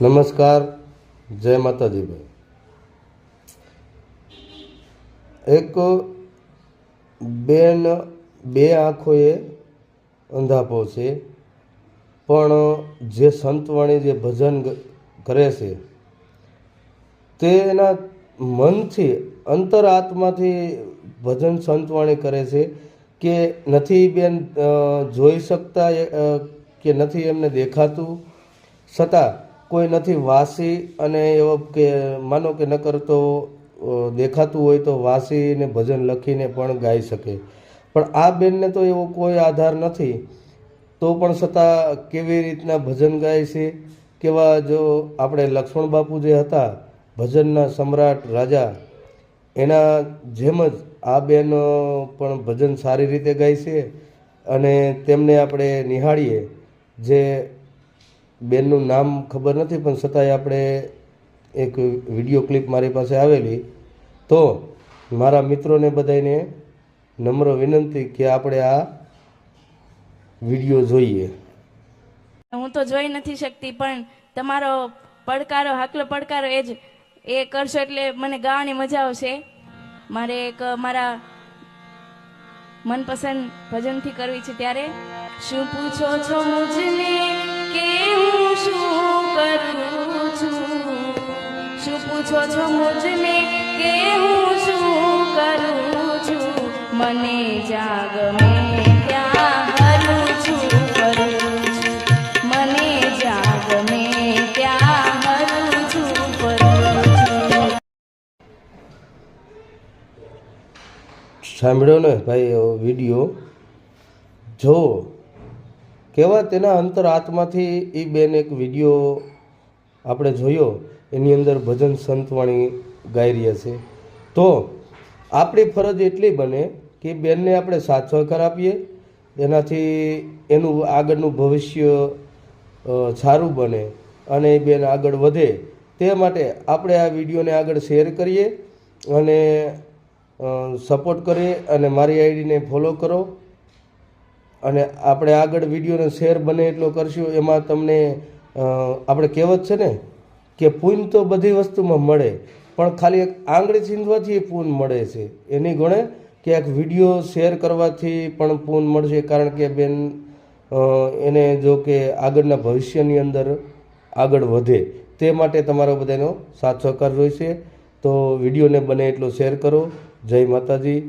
નમસ્કાર, જય માતાજીભાઈ. એક બેન, બે આંખોએ અંધાપો છે, પણ જે સંતવાણી, જે ભજન કરે છે, તે એના મનથી, અંતરાત્માથી ભજન સંતવાણી કરે છે કે નથી બેન જોઈ શકતા કે નથી એમને દેખાતું. છતાં કોઈ નથી વાસી અને એવો કે માનો કે ન કરતો દેખાતું હોય તો વાસીને ભજન લખીને પણ ગાઈ શકે. પણ આ બેનને તો એવો કોઈ આધાર નથી. તો પણ છતાં કેવી રીતના ભજન ગાય છે? કેવા જો આપણે લક્ષ્મણ બાપુ જે હતા, ભજનના સમ્રાટ રાજા, એના જેમ જ આ બેન પણ ભજન સારી રીતે ગાય છે અને તેમને આપણે નિહાળીએ. જે બેનનું નામ ખબર નથી, પણ છતાંય આપણે એક વીડિયો ક્લિપ મારી પાસે આવેલી. તો મારા મિત્રોને બધાને નમ્ર વિનંતી કે આપણે આ વીડિયો જોઈએ. હું તો જોઈ નથી શકતી, પણ તમારો પડકારો, હાકલો પડકારો એ જ, એ કરશો એટલે મને ગાવાની મજા આવશે. મારે એક મારા મનપસંદ ભજનથી કરવી છે ત્યારે. શું પૂછો છો મુજને? કે શું કરું શું પૂછો છો કે હું શું કરું છું? મને જાગ મેં ત્યાં હરું છું છું. મને જાગ મેં ત્યાં હરું છું સાંભળ્યો ને ભાઈ વીડિયો? જો કેવા તેના અંતર આત્માથી એ બેન એક વીડિયો આપણે જોયો, એની અંદર ભજન સંતવાણી ગાઈ રહ્યા છે. તો આપણી ફરજ એટલી બને કે બેનને આપણે સાથ સહકાર આપીએ, એનાથી એનું આગળનું ભવિષ્ય સારું બને અને એ બેન આગળ વધે. તે માટે આપણે આ વિડીયોને આગળ શેર કરીએ અને સપોર્ટ કરીએ અને મારી આઈડીને ફોલો કરો. અને આપણે આગળ વિડીયોને શેર બને એટલો કરશું. એમાં તમને આપણે કહેવત છે ને કે પૂન તો બધી વસ્તુમાં મળે, પણ ખાલી એક આંગળી છીંધવાથી એ પૂન મળે છે. એની ગણે કે એક વીડિયો શેર કરવાથી પણ પૂન મળશે, કારણ કે બેન એને જો કે આગળના ભવિષ્યની અંદર આગળ વધે, તે માટે તમારો બધાનો સાથ સહકાર જોઈશે. તો વિડીયોને બને એટલો શેર કરો. જય માતાજી.